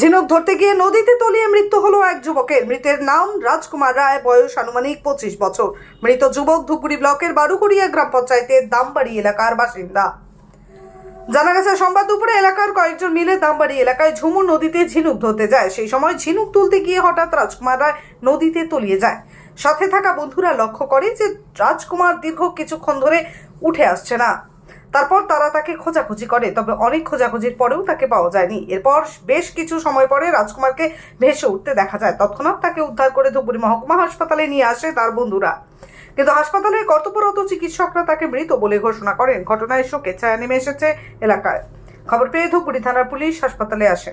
ঝিনুক ধরতে গিয়ে নদীতে তলিয়ে মৃত্যু হলো এক যুবকের। মৃতের নাম রাজকুমার রায়, বয়স আনুমানিক পঁচিশ বছর। মৃত যুবক ধুপগুড়ি ব্লকের বারুকুড়িয়া গ্রাম পঞ্চায়েতের দামবাড়ি এলাকার বাসিন্দা। জানা গেছে, সোমবার দুপুরে এলাকার কয়েকজন মিলে দামবাড়ি এলাকায় ঝুমুর নদীতে ঝিনুক ধরতে যায়। সেই সময় ঝিনুক তুলতে গিয়ে হঠাৎ রাজকুমার রায় নদীতে তলিয়ে যায়। সাথে থাকা বন্ধুরা লক্ষ্য করে যে রাজকুমার দীর্ঘ কিছুক্ষণ ধরে উঠে আসছে না। তারপর তারা তাকে খোঁজাখুঁজি করে, তবে অনেক খোঁজাখুঁজির পরেও তাকে পাওয়া যায়নি। এরপর বেশ কিছু সময় পরে রাজকুমারকে ভেসে উঠতে দেখা যায়। তৎক্ষণাৎ তাকে উদ্ধার করে ধুবুরি মহকুমা হাসপাতালে নিয়ে আসে তার বন্ধুরা। কিন্তু হাসপাতালের কর্তব্যরত চিকিৎসকরা তাকে মৃত বলে ঘোষণা করেন। ঘটনায় শোকে ছায়া নেমে এসেছে এলাকায়। খবর পেয়ে ধুপগুড়ি থানার পুলিশ হাসপাতালে আসে।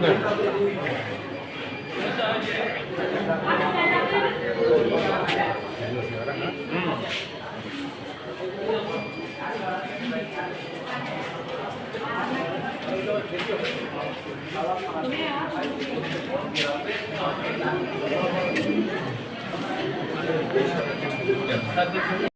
네. 음. 네.